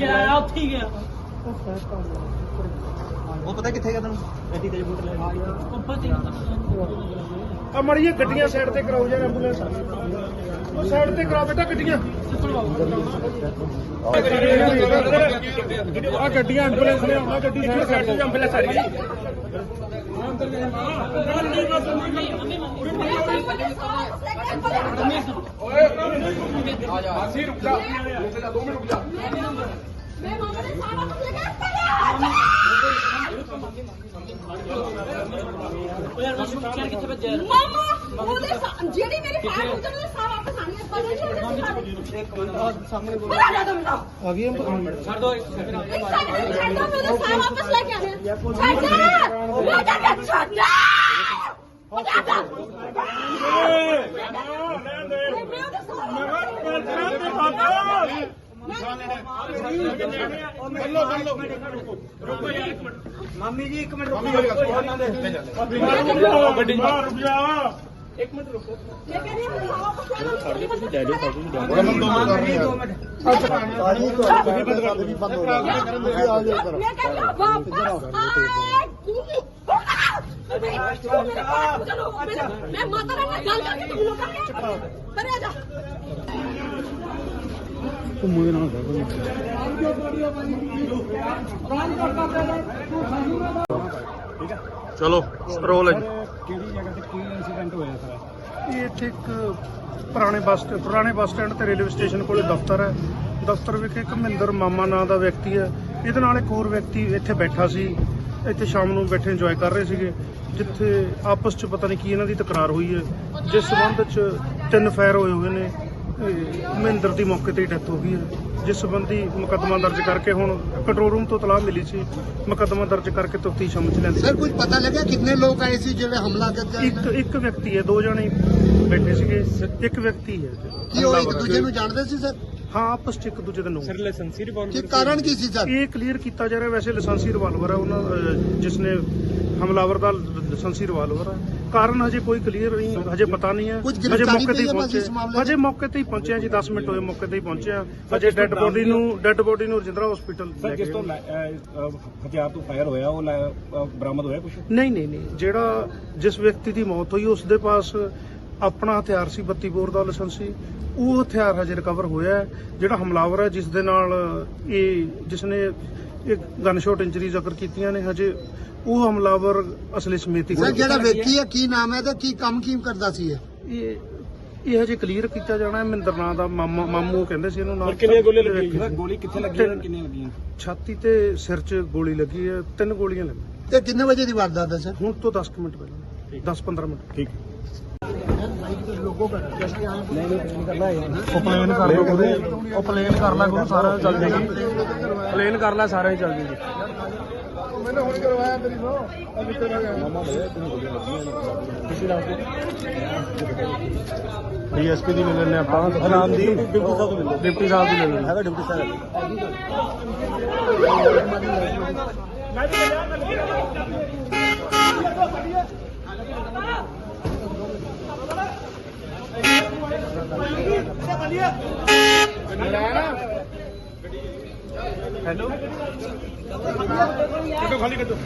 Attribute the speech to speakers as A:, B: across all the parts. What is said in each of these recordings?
A: ਜਿਹੜਾ ਉੱਥੇ ਹੀ ਗਿਆ
B: ਉਹ ਪਤਾ ਕਿੱਥੇ ਗਿਆ ਤੈਨੂੰ ਐਡੀ ਤੇਜ ਬੂਟ ਲੈ
A: ਉਹ ਪਤਾ ਹੀ ਨਹੀਂ
C: ਆ ਮੜੀਏ ਗੱਡੀਆਂ ਸਾਈਡ ਤੇ ਕਰਾਓ ਯਾਰ ਐਂਬੂਲੈਂਸ ਉਹ ਸਾਈਡ ਤੇ ਕਰਾ ਬੇਟਾ ਗੱਡੀਆਂ ਆ ਗੱਡੀਆਂ ਐਂਬੂਲੈਂਸ ਨੇ ਆਉਣਾ ਗੱਡੀ ਸਾਈਡ ਤੇ ਐਂਬੂਲੈਂਸ ਆ ਰਹੀ ਹੈ
D: ਅੰਦਰ ਗਏ ਮਾਂ ਨਹੀਂ ਬਸ ਨਹੀਂ
A: ਓਏ ਆ ਜਾ ਮਾਸੀ ਰੁਕ ਜਾ
D: 2 ਮਿੰਟ ਰੁਕ ਜਾ ਜਿਹੜੀ ਮੇਰੀ ਫਾਈਲ ਹੁੰਦੀ ਉਹਦੇ ਸਾਰਾ ਵਾਪਸ ਆਣੀ ਹੈ ਪਰ ਨਹੀਂ ਸਾਹਮਣੇ ਬੋਲ ਆ ਜਾ ਬੇਟਾ
C: ਆ ਗਈ ਐਂਬੂਲੈਂਸ
A: ਛੱਡ ਦੋ ਇੱਕ ਸੈਕਿੰਡ
D: ਇੱਕ ਸੈਕਿੰਡ ਛੱਡ ਦੋ ਮੇਰੇ ਸਾਰਾ ਵਾਪਸ ਲੈ ਕੇ ਆਣੇ ਆ। ਛੱਡ ਜਾ ਉਹ ਜਾ ਕੇ ਛੱਡ ਜਾ ਉਹ ਜਾ ਜਾ ਮੈਂ ਉਹਦੇ ਸਾਰਾ
B: ਮਾਮੀ ਜੀ ਇੱਕ ਮਿੰਟ ਰੁਕੋ
C: ਗੱਡੀ ਮਾਰ ਰੁਕ ਜਾ
D: ਮੈਂ ਕਹਿੰਦੀ ਹਾਂ ਸਾਰਾ ਵਾਪਸ ਲੈ ਲਓ ਮੈਂ ਕਹਿੰਦੀ ਹਾਂ ਵਾਪਸ ਆਏਗੀ ਮੈਂ ਮਾਤਾ ਨਾਲ ਗੱਲ ਕਰਕੇ ਤੁਹਾਨੂੰ ਕਰਾਂਗੇ ਪਰੇ ਆ ਜਾ।
C: ਚਲੋ ਰੋਲ ਹੈ
E: ਕਿਹੜੀ ਜਗ੍ਹਾ ਤੇ ਕੀ ਇਨਸੀਡੈਂਟ ਹੋਇਆ ਸਰ?
C: ਇਹ ਇੱਥੇ ਇੱਕ ਪੁਰਾਣੇ ਬੱਸ ਸਟੈਂਡ ਪੁਰਾਣੇ ਬੱਸ ਸਟੈਂਡ ਤੇ ਰੇਲਵੇ ਸਟੇਸ਼ਨ ਕੋਲੇ ਦਫ਼ਤਰ ਹੈ। ਦਫ਼ਤਰ ਵਿਖੇ ਇੱਕ ਮਹਿੰਦਰ ਮਾਮਾ ਨਾਂ ਦਾ ਵਿਅਕਤੀ ਹੈ। ਇਹਦੇ ਨਾਲ ਇੱਕ ਹੋਰ ਵਿਅਕਤੀ ਇੱਥੇ ਬੈਠਾ ਸੀ। ਇੱਥੇ ਸ਼ਾਮ ਨੂੰ ਬੈਠੇ ਇੰਜੋਏ ਕਰ ਰਹੇ ਸੀਗੇ ਜਿੱਥੇ ਆਪਸ 'ਚ ਪਤਾ ਨਹੀਂ ਕੀ ਇਹਨਾਂ ਦੀ ਤਕਰਾਰ ਹੋਈ ਹੈ। ਜਿਸ ਸਬੰਧ 'ਚ ਤਿੰਨ ਫਾਇਰ ਹੋਏ ਹੋਏ ਨੇ। ਮਹਿੰਦਰ ਦੀ ਮੌਕੇ ਤੇ ਡੈਥ ਹੋ ਗਈ ਹੈ। ਜਿਸ ਸੰਬੰਧੀ ਮੁਕੱਦਮਾ ਦਰਜ ਕਰਕੇ ਹੁਣ ਕੰਟਰੋਲ ਰੂਮ ਤੋਂ ਤਲਾਹ ਮਿਲੀ ਸੀ। ਮੁਕੱਦਮਾ ਦਰਜ ਕਰਕੇ ਤਫਤੀਸ਼ ਅਮਲ ਚ ਲੈਂਦੇ
F: ਸਰ ਕੁਝ ਪਤਾ ਲੱਗਿਆ ਕਿੰਨੇ ਲੋਕ ਆਏ ਸੀ ਜਿਹੜੇ ਹਮਲਾ ਕਰਕੇ
C: ਇੱਕ ਇੱਕ ਵਿਅਕਤੀ ਹੈ ਦੋ ਜਣੇ ਬੈਠੇ ਸੀਗੇ। ਇੱਕ ਵਿਅਕਤੀ ਹੈ।
F: ਕੀ ਉਹ ਇੱਕ ਦੂਜੇ ਨੂੰ ਜਾਣਦੇ ਸੀ ਸਰ
C: ਹਾਂ ਆਪਸ ਚ ਇੱਕ ਦੂਜੇ ਦੇ ਨੂੰ
E: ਲਾਇਸੈਂਸੀ
F: ਕਿ ਕਾਰਨ ਕੀ ਸੀ ਸਰ
C: ਇਹ ਕਲੀਅਰ ਕੀਤਾ ਜਾ ਰਿਹਾ ਵੈਸੇ ਲਾਇਸੈਂਸੀ ਰਿਵਾਲਵਰ ਹੈ ਉਹਨਾਂ ਅਹ, ਜਿਸ ਨੇ ਹਮਲਾਵਰ ਦਾ ਲਾਇਸੈਂਸੀ ਰਿਵਾਲਵਰ ਹੈ ਕਾਰਨ ਹਜੇ ਕੋਈ ਕਲੀਅਰ ਨਹੀਂ ਹਜੇ ਪਤਾ ਨਹੀਂ ਹੈ
F: ਕੁਝ
C: ਹਜੇ
F: ਗ੍ਰਿਫਤਾਰੀ
C: ਮੌਕੇ ਤੇ ਹੀ
F: ਹੈ ਬਸ
C: ਪਹੁੰਚੇ।
F: ਇਸ ਮਾਮਲੇ 'ਚ?
C: ਹਜੇ ਮੌਕੇ ਤੇ ਹੀ ਪਹੁੰਚੇ ਆ ਜੀ 10 ਮਿੰਟ ਹੋਏ ਮੌਕੇ ਤੇ ਹੀ ਪਹੁੰਚੇ ਆ। ਹਜੇ ਡੈੱਡ ਬੋਡੀ ਨੂੰ ਡੈੱਡ ਬੋਡੀ ਨੂੰ ਰਜਿੰਦਰਾ ਹਸਪੀਟਲ
E: ਸਰ
C: ਲੈ
E: ਜਿਸ
C: ਗਏ
E: ਤੋਂ ਲੈ- ਅਹ, ਅਹ, ਹਥਿਆਰ ਤੋਂ ਫਾਇਰ ਹੋਇਆ ਉਹ ਲੈ- ਅਹ, ਬਰਾਮਦ ਹੋਇਆ ਕੁਝ
C: ਨਹੀਂ ਨਹੀਂ ਨਹੀਂ। ਜਿਹੜਾ ਜਿਸ ਵਿਅਕਤੀ ਦੀ ਮੌਤ ਹੋਈ ਉਸ ਦੇ ਪਾਸ ਆਪਣਾ ਹਥਿਆਰ ਸੀ 32 ਬੋਰ ਦਾ ਲਾਇਸੈਂਸ ਸੀ। ਉਹ ਹਥਿਆਰ ਹਜੇ ਰਿਕਵਰ ਹੋਇਆ ਹੈ। ਜਿਹੜਾ ਹਮਲਾਵਰ ਹੈ ਜਿਸ ਦੇ ਨਾਲ ਇਹ ਜਿਸ ਨੇ ਇਹ ਗਨ ਸ਼ਾਟ ਇੰਜਰੀਜ਼ ਅਗਰ ਕੀਤੀਆਂ ਨੇ ਹਜੇ ਉਹ ਹਮਲਾਵਰ ਅਸਲੀ ਸਮੇਤੀ
F: ਸਰ ਜਿਹੜਾ ਵਿਅਕਤੀ ਹੈ ਕੀ ਨਾਮ ਹੈ ਤੇ ਕੀ ਕੰਮ ਕੀ ਕਰਦਾ ਸੀ ਇਹ?
C: ਇਹ ਇਹ ਹਜੇ ਕਲੀਅਰ ਕੀਤਾ ਜਾਣਾ ਹੈ ਮਹਿੰਦਰ ਨਾਂ ਦਾ ਮਾਮਾ ਮਾਮੂ ਕਹਿੰਦੇ ਸੀ ਇਹਨੂੰ ਨਾਲ
E: ਗੋਲੀ ਕਿੱਥੇ ਲੱਗੀ ਹੈ ਕਿੰਨੀਆਂ ਲੱਗੀਆਂ?
C: ਛਾਤੀ ਤੇ ਸਿਰ 'ਚ ਗੋਲੀ ਲੱਗੀ ਹੈ ਤਿੰਨ ਗੋਲੀਆਂ ਲੱਗੀਆਂ।
F: ਤੇ ਕਿੰਨੇ ਵਜੇ ਦੀ ਵਾਰਦਾਤ ਹੈ ਸਰ?
C: ਹੁਣ ਤੋਂ 10 ਕੁ ਮਿੰਟ ਪਹਿਲਾਂ 10-15 ਮਿੰਟ।
E: ਠੀਕ।
C: ਉਹ ਪਲੇਨ ਕਰ ਲਓ ਗੁਰੂ ਉਹ ਪਲੇਨ ਕਰ ਲੈ ਗੁਰੂ ਸਾਰਾ ਚੱਲ ਜੇਗੀ ਪਲੇਨ ਕਰ ਲੈ ਸਾਰਾ ਹੀ ਚੱਲ ਜੇਗੀ ਮੈਨੂੰ ਹੁਣ ਕਰਵਾਇਆ ਤੇਰੀ ਨੋ ਅਭੀ ਤੇਰਾ ਡੀਐਸਪੀ ਦੀ ਮਿਲ ਲੈਣੇ ਆਪਾਂ। ਨਾਮ ਦੀ ਡਿਪਟੀ ਸਾਹਿਬ ਦੀ ਡਿਪਟੀ ਸਾਹਿਬ ਦੀ ਲੈ ਲੈਣੇ ਹੈਗਾ ਡਿਪਟੀ ਸਾਹਿਬ। ਹੈਲੋ ਕੱਢੋ ਖਾਲੀ ਕੱਢੋ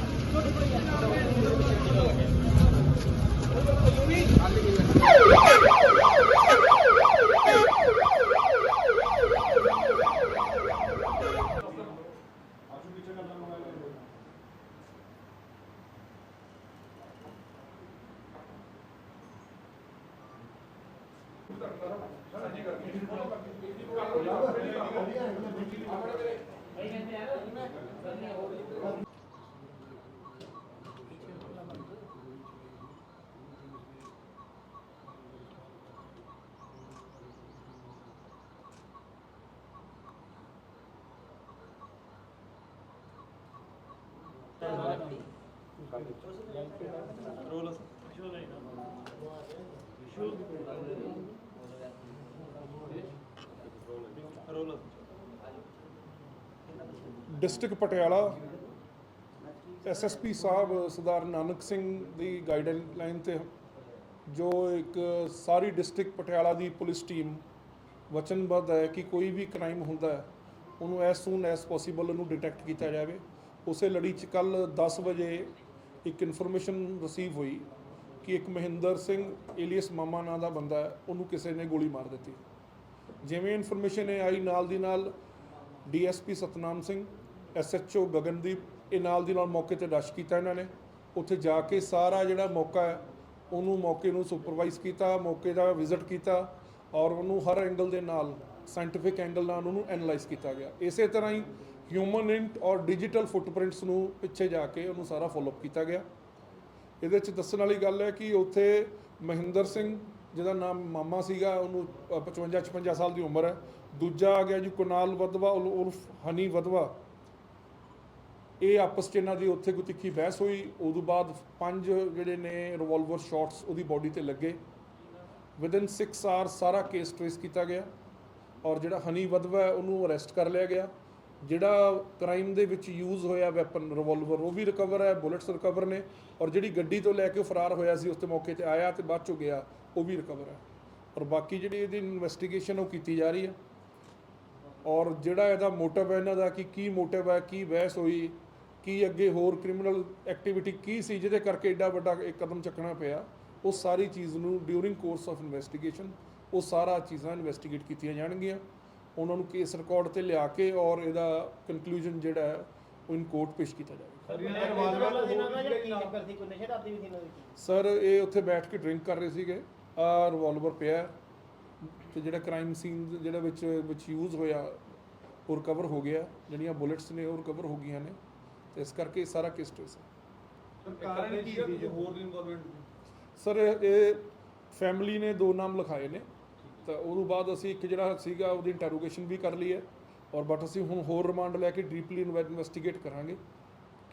G: ਡਿਸਟ੍ਰਿਕਟ ਪਟਿਆਲਾ ਐਸਐਸਪੀ ਸਾਹਿਬ, ਸਰਦਾਰ ਨਾਨਕ ਸਿੰਘ ਦੀ ਗਾਈਡਲਾਈਨ ਤੇ ਜੋ ਇੱਕ ਸਾਰੀ ਡਿਸਟ੍ਰਿਕਟ ਪਟਿਆਲਾ ਦੀ ਪੁਲਿਸ ਟੀਮ ਵਚਨਬੱਧ ਹੈ ਕਿ ਕੋਈ ਵੀ ਕ੍ਰਾਈਮ ਹੁੰਦਾ ਹੈ, ਉਹਨੂੰ ਐਸ ਸੂਨ ਐਸ ਪੋਸੀਬਲ ਉਹਨੂੰ ਡਿਟੈਕਟ ਕੀਤਾ ਜਾਵੇ। ਉਸੇ ਲੜੀ 'ਚ ਕੱਲ 10 ਵਜੇ ਇੱਕ ਇਨਫੋਰਮੇਸ਼ਨ ਰਿਸੀਵ ਹੋਈ ਕਿ ਇੱਕ ਮਹਿੰਦਰ ਸਿੰਘ ਏਲੀਅਸ ਮਾਮਾ ਨਾਂ ਦਾ ਬੰਦਾ ਹੈ, ਉਹਨੂੰ ਕਿਸੇ ਨੇ ਗੋਲੀ ਮਾਰ ਦਿੱਤੀ। ਜਿਵੇਂ ਇਨਫੋਰਮੇਸ਼ਨ ਇਹ ਆਈ, ਨਾਲ ਦੀ ਨਾਲ ਡੀਐਸਪੀ ਸਤਨਾਮ ਸਿੰਘ ਐਸਐਚਓ ਗਗਨਦੀਪ, ਇਹ ਨਾਲ ਦੀ ਨਾਲ ਮੌਕੇ ਤੇ ਰਸ਼ ਕੀਤਾ ਇਹਨਾਂ ਨੇ। ਉੱਥੇ ਜਾ ਕੇ ਸਾਰਾ ਜਿਹੜਾ ਮੌਕਾ ਹੈ, ਉਹਨੂੰ ਮੌਕੇ ਨੂੰ ਸੁਪਰਵਾਈਜ਼ ਕੀਤਾ, ਮੌਕੇ ਦਾ ਵਿਜ਼ਿਟ ਕੀਤਾ ਔਰ ਉਹਨੂੰ ਹਰ ਐਂਗਲ ਦੇ ਨਾਲ ਸਾਇੰਟੀਫਿਕ ਐਂਗਲ ਨਾਲ ਉਹਨੂੰ ਐਨਾਲਾਈਜ਼ ਕੀਤਾ ਗਿਆ। ਇਸੇ ਤਰ੍ਹਾਂ ਹੀ ਹਿਊਮਨ ਇੰਟ ਔਰ ਡਿਜੀਟਲ ਫੁੱਟਪ੍ਰਿੰਟਸ ਨੂੰ ਪਿੱਛੇ ਜਾ ਕੇ ਉਹਨੂੰ ਸਾਰਾ ਫੋਲੋਅਪ ਕੀਤਾ ਗਿਆ। ਇਹਦੇ ਚ ਦੱਸਣ ਵਾਲੀ ਗੱਲ ਹੈ ਕਿ ਉੱਥੇ ਮਹਿੰਦਰ ਸਿੰਘ, ਜਿਹਦਾ ਨਾਮ ਮਾਮਾ ਸੀਗਾ, ਉਹਨੂੰ 55 56 ਸਾਲ ਦੀ ਉਮਰ ਹੈ। ਦੂਜਾ ਆ ਗਿਆ ਜੀ ਕੁਨਾਲ ਵਦਵਾ, ਉਲ- ਉਰਫ ਹਨੀ ਵਦਵਾ। ਇਹ ਆਪਸ ਚ ਇਹਨਾਂ ਦੀ ਉੱਥੇ ਕੋਈ ਤਿੱਖੀ ਬਹਿਸ ਹੋਈ। ਉਦੋਂ ਬਾਅਦ ਪੰਜ ਜਿਹੜੇ ਨੇ ਰਿਵਾਲਵਰ ਸ਼ਾਟਸ ਉਹਦੀ ਬਾਡੀ ਤੇ ਲੱਗੇ। ਵਿਦਿਨ 6 ਆਰ ਸਾਰਾ ਕੇਸ ਟ੍ਰੇਸ ਕੀਤਾ ਗਿਆ। ਔਰ ਜਿਹੜਾ ਹਨੀ ਵਦਵਾ ਉਹਨੂੰ ਅਰੈਸਟ ਕਰ ਲਿਆ ਗਿਆ। ਜਿਹੜਾ ਕ੍ਰਾਈਮ ਦੇ ਵਿੱਚ ਯੂਜ਼ ਹੋਇਆ ਵੈਪਨ ਰਿਵਾਲਵਰ ਉਹ ਵੀ ਰਿਕਵਰ ਹੈ ਬੁਲੇਟਸ ਰਿਕਵਰ ਨੇ ਔਰ ਜਿਹੜੀ ਗੱਡੀ ਤੋਂ ਲੈ ਕੇ ਉਹ ਫਰਾਰ ਹੋਇਆ ਸੀ, ਉਸ ਤੇ ਮੌਕੇ ਤੇ ਆਇਆ ਤੇ ਬਾਅਦ ਚੋਂ ਗਿਆ, ਉਹ ਵੀ ਰਿਕਵਰ ਹੈ। ਔਰ ਬਾਕੀ ਜਿਹੜੀ ਇਹਦੀ ਇਨਵੈਸਟੀਗੇਸ਼ਨ ਉਹ ਕੀਤੀ ਜਾ ਰਹੀ ਹੈ। ਔਰ ਜਿਹੜਾ ਇਹਦਾ ਮੋਟਿਵ ਹੈ ਇਹਨਾਂ ਦਾ ਕਿ ਕੀ ਮੋਟਿਵ ਹੈ, ਕੀ ਬਹਿਸ ਹੋਈ, ਕੀ ਅੱਗੇ ਹੋਰ ਕ੍ਰਿਮੀਨਲ ਐਕਟੀਵਿਟੀ ਕੀ ਸੀ, ਜਿਹਦੇ ਕਰਕੇ ਐਡਾ ਵੱਡਾ ਇੱਕ ਕਦਮ ਚੱਕਣਾ ਪਿਆ, ਉਹ ਸਾਰੀ ਚੀਜ਼ ਨੂੰ ਡਿਊਰਿੰਗ ਕੋਰਸ ਆਫ ਇਨਵੈਸਟੀਗੇਸ਼ਨ ਉਹ ਸਾਰਾ ਚੀਜ਼ਾਂ ਇਨਵੈਸਟੀਗੇਟ ਕੀਤੀਆਂ ਜਾਣਗੀਆਂ। ਉਹਨਾਂ ਨੂੰ ਕੇਸ ਰਿਕਾਰਡ ਤੇ ਲਿਆ ਕੇ ਔਰ ਇਹਦਾ ਕਨਕਲੂਜਨ ਜਿਹੜਾ ਹੈ ਉਹ ਇਨ ਕੋਰਟ ਪੇਸ਼ ਕੀਤਾ ਜਾਵੇਗਾ। ਸਰ ਇਹ ਉੱਥੇ ਬੈਠ ਕੇ ਡਰਿੰਕ ਕਰ ਰਹੇ ਸੀਗੇ। ਆ ਰਿਵਾਲਵਰ ਪਿਆ ਤੇ ਜਿਹੜਾ ਕ੍ਰਾਈਮ ਸੀਨ ਜਿਹੜਾ ਵਿੱਚ ਵਿੱਚ ਯੂਜ਼ ਹੋਇਆ ਉਹ ਰਿਕਵਰ ਹੋ ਗਿਆ। ਜਿਹੜੀਆਂ ਬੁਲੇਟਸ ਨੇ ਉਹ ਰਿਕਵਰ ਹੋ ਗਈਆਂ ਨੇ। ਤੇ ਇਸ ਕਰਕੇ ਇਹ ਸਾਰਾ ਕੇਸ ਟ੍ਰੇਸ ਹੈ।
E: ਕਾਰਨ ਕੀ ਹੈ? ਕਿ ਹੋਰ ਦੀ ਇਨਵੋਲਵਮੈਂਟ
G: ਸਰ ਇਹ ਫੈਮਿਲੀ ਨੇ ਦੋ ਨਾਮ ਲਿਖਾਏ ਨੇ। ਤਾਂ ਉਦੋਂ ਬਾਅਦ ਅਸੀਂ ਇੱਕ ਜਿਹੜਾ ਸੀਗਾ ਉਹਦੀ ਇੰਟਰੋਗੇਸ਼ਨ ਵੀ ਕਰ ਲਈ ਹੈ ਔਰ ਬਟ ਅਸੀਂ ਹੁਣ ਹੋਰ ਰਿਮਾਂਡ ਲੈ ਕੇ ਡੀਪਲੀ ਇਨਵੈਸਟੀਗੇਟ ਕਰਾਂਗੇ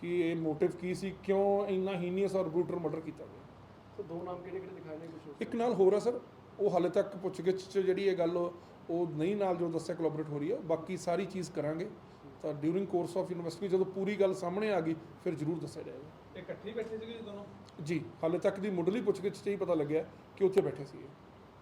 G: ਕਿ ਇਹ ਮੋਟਿਵ ਕੀ ਸੀ ਕਿਉਂ ਇੰਨਾ ਹੀਨੀਅਸ ਔਰ ਬਰੂਟਲ ਮਰਡਰ ਕੀਤਾ ਗਿਆ।
B: ਸੋ ਦੋ ਨਾਮ ਕਿਹੜੇ ਕਿਹੜੇ ਦਿਖਾਏ ਨੇ ਕੁਝ
G: ਇੱਕ ਨਾਲ ਹੋਰ ਆ ਸਰ ਉਹ ਹਾਲੇ ਤੱਕ ਪੁੱਛਗਿੱਛ 'ਚ ਜਿਹੜੀ ਇਹ ਗੱਲ ਉਹ ਨਹੀਂ ਨਾਲ ਜੋ ਦੱਸਿਆ ਕੋਲੈਬੋਰੇਟ ਹੋ ਰਹੀ ਹੈ ਬਾਕੀ ਸਾਰੀ ਚੀਜ਼ ਕਰਾਂਗੇ। ਤਾਂ ਡਿਊਰਿੰਗ ਕੋਰਸ ਆਫ ਇਨਵੈਸਟੀਗੇਸ਼ਨ ਜਦੋਂ ਪੂਰੀ ਗੱਲ ਸਾਹਮਣੇ ਆ ਗਈ ਫਿਰ ਜ਼ਰੂਰ ਦੱਸਿਆ ਜਾਏਗਾ।
E: ਇਹ ਇਕੱਠੇ ਬੈਠੇ ਸੀਗੇ ਜੀ ਦੋਨੋਂ?
G: ਜੀ ਹਾਲੇ ਤੱਕ ਦੀ ਮੁੱਢਲੀ ਪੁੱਛਗਿੱਛ 'ਚ ਹੀ ਪਤਾ ਲੱਗਿਆ ਕਿ ਉੱਥੇ ਬੈਠੇ ਸੀ ਇਹ।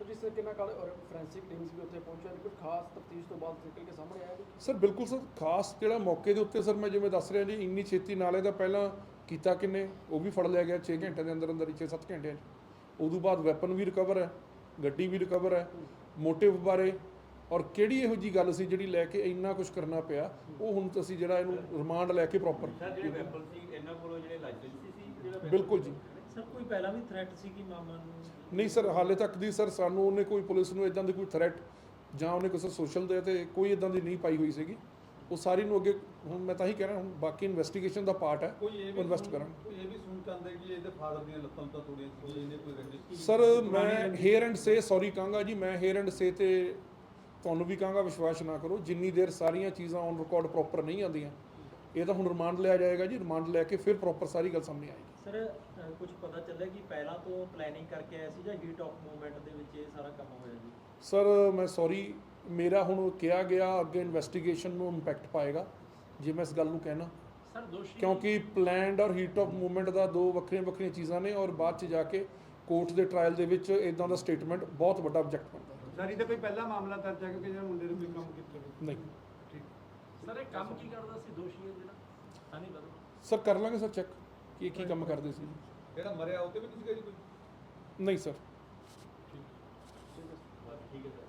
B: ਸੋ ਜਿਸ ਤਰ੍ਹਾਂ ਕਿੰਨਾ ਕਾਲ ਔਰ ਫੋਰੈਂਸਿਕ ਟੀਮਸ ਵੀ ਉੱਥੇ ਪਹੁੰਚਿਆ ਕੁਝ ਖਾਸ ਤਫਤੀਸ਼ ਤੋਂ ਬਾਅਦ ਨਿਕਲ ਕੇ ਸਾਹਮਣੇ ਆਇਆ ਕੁਛ?
G: ਸਰ ਬਿਲਕੁਲ ਸਰ ਖਾਸ ਜਿਹੜਾ ਮੌਕੇ ਦੇ ਉੱਤੇ ਸਰ ਮੈਂ ਜਿਵੇਂ ਦੱਸ ਰਿਹਾ ਜੀ ਇੰਨੀ ਛੇਤੀ ਨਾਲੇ ਦਾ ਪਹਿਲਾਂ ਕੀਤਾ ਕਿੰਨੇ? ਉਹ ਵੀ ਫੜ ਲਿਆ ਗਿਆ 6 ਘੰਟੇ ਦੇ ਅੰਦਰ ਅੰਦਰ ਹੀ 6-7 ਘੰਟਿਆਂ 'ਚ। ਉਦੋਂ ਬਾਅਦ ਵੈਪਨ ਵੀ ਰਿਕਵਰ ਹੈ ਗੱਡੀ ਵੀ ਰਿਕਵਰ ਹੈ ਮੋਟਿਵ ਬਾਰੇ ਔਰ ਕਿਹੜੀ ਇਹੋ ਜੀ ਗੱਲ ਸੀ ਜਿਹੜੀ ਲੈ ਕੇ ਇੰਨਾ ਕੁਝ ਕਰਨਾ ਪਿਆ? ਉਹ ਹੁਣ ਅਸੀਂ ਜਿਹੜਾ ਇਹਨੂੰ ਰਿਮਾਂਡ ਲੈ ਕੇ ਪ੍ਰੋਪਰ
E: ਜਿਹੜੇ ਵੈਪਨ ਸੀ ਇਹਨਾਂ ਕੋਲੋਂ ਜਿਹੜੇ ਲਾਇਸੈਂਸੀ ਸੀ ਜਿਹੜਾ
G: ਬਿਲਕੁਲ ਜੀ।
A: ਸਰ ਕੋਈ ਪਹਿਲਾਂ ਵੀ ਥ੍ਰੈਟ ਸੀ ਕਿ ਮਾਮਾ ਨੂੰ
G: ਨਹੀਂ ਸਰ ਹਾਲੇ ਤੱਕ ਦੀ ਸਰ ਸਾਨੂੰ ਉਹਨੇ ਕੋਈ ਪੁਲਿਸ ਨੂੰ ਇਦਾਂ ਦੀ ਕੋਈ ਥ੍ਰੈਟ ਜਾਂ ਉਹਨੇ ਕਿਸੇ ਸੋਸ਼ਲ ਦੇ ਤੇ ਕੋਈ ਇਦਾਂ ਦੀ ਨਹੀਂ ਪਾਈ ਹੋਈ ਸੀਗੀ। ਉਹ ਸਾਰੀ ਨੂੰ ਅੱਗੇ ਹੁਣ ਮੈਂ ਤਾਂ ਹੀ ਕਹਿ ਰਿਹਾ ਹੁਣ ਬਾਕੀ ਇਨਵੈਸਟੀਗੇਸ਼ਨ ਦਾ ਪਾਰਟ ਹੈ
E: ਕੋਈ ਇਹ
G: ਉਹ
E: ਵੀ
G: ਇਨਵੈਸਟ ਕਰਾਂਗੇ।
E: ਕੋਈ ਇਹ ਵੀ ਸੁਣ ਚਾਹੁੰਦਾ ਕਿ ਇਹਦੇ ਫਾਦਰ ਦੀਆਂ ਲੱਤਾਂ ਤਾਂ ਤੋੜੀਆਂ ਸੀ ਇਹਨੇ ਕੋਈ ਰੰਜਿਸ਼
G: ਸਰ ਮੈਂ ਹੇਅਰ ਐਂਡ ਸੇ ਸੌਰੀ ਕਹਾਂਗਾ ਜੀ ਮੈਂ ਹੇਅਰ ਐਂਡ ਸੇ ਤੇ ਤੁਹਾਨੂੰ ਵੀ ਕਹਾਂਗਾ ਵਿਸ਼ਵਾਸ ਨਾ ਕਰੋ ਜਿੰਨੀ ਦੇਰ ਸਾਰੀਆਂ ਚੀਜ਼ਾਂ ਔਨ ਰਿਕਾਰਡ ਪ੍ਰੋਪਰ ਨਹੀਂ ਆਉਂਦੀਆਂ ਇਹ ਤਾਂ ਹੁਣ ਰਿਮਾਂਡ ਲਿਆ ਜਾਏਗਾ ਜੀ ਰਿਮਾਂਡ ਲੈ ਕੇ ਫਿਰ ਪ੍ਰੋਪਰ ਸਾਰੀ ਗੱਲ ਸਾਹਮਣੇ ਆਏਗੀ।
A: ਸਰ ਕੁਝ ਪਤਾ ਚੱਲਿਆ ਕਿ ਪਹਿਲਾਂ ਤੋਂ ਪਲੈਨਿੰਗ ਕਰਕੇ ਆਇਆ ਸੀ ਜਾਂ ਹੀਟ ਆਫ ਮੂਵਮੈਂਟ ਦੇ ਵਿੱਚ ਇਹ ਸਾਰਾ ਕੰਮ ਹੋਇਆ ਜੀ?
G: ਸਰ ਮੈਂ ਸੌਰੀ ਮੇਰਾ ਹੁਣ ਕਿਹਾ ਗਿਆ ਅੱਗੇ ਇਨਵੈਸਟੀਗੇਸ਼ਨ ਨੂੰ ਇੰਪੈਕਟ ਪਾਏਗਾ ਜੇ ਮੈਂ ਇਸ ਗੱਲ ਨੂੰ ਕਹਿਣਾ।
A: ਸਰ ਦੋਸ਼ੀ
G: ਕਿਉਂਕਿ ਪਲੈਨਡ ਔਰ ਹੀਟ ਆਫ ਮੂਵਮੈਂਟ ਦਾ ਦੋ ਵੱਖਰੀਆਂ ਵੱਖਰੀਆਂ ਚੀਜ਼ਾਂ ਨੇ ਔਰ ਬਾਅਦ ਚ ਜਾ ਕੇ ਕੋਰਟ ਦੇ ਟ੍ਰਾਇਲ ਦੇ ਵਿੱਚ ਇਦਾਂ ਦਾ ਸਟੇਟਮੈਂਟ ਬਹੁਤ ਵੱਡਾ ਆਬਜੈਕਟ ਬਣਦਾ। ਹੈ
E: ਸਰ ਇਹਦਾ ਕੋਈ ਪਹਿਲਾ ਮਾਮਲਾ ਦਰਜ ਹੈ ਕਿ ਜਿਹੜਾ ਮੁੰਡੇ ਨੇ ਕੋਈ ਕੰਮ ਕੀਤਾ
G: ਨਹੀਂ।
A: ਸਰ ਇਹ ਕੰਮ ਕੀ ਕਰਦਾ ਸੀ ਦੋਸ਼ੀ ਹੈ ਜਿਹੜਾ ਹਾਂ ਨਹੀਂ ਪਤਾ।
G: ਸਰ ਕਰ ਲਾਂਗੇ ਸਰ ਚੈੱਕ ਕਿ ਇਹ ਕੀ ਕੰਮ ਕਰਦੇ ਸੀ
E: ਜਿਹੜਾ ਮਰਿਆ ਉਹ ਤੇ ਵੀ ਤੁਸੀਂ ਜੀ ਕੋਈ
G: ਨਹੀਂ ਸਰ
A: ਠੀਕ ਹੈ ਸਰ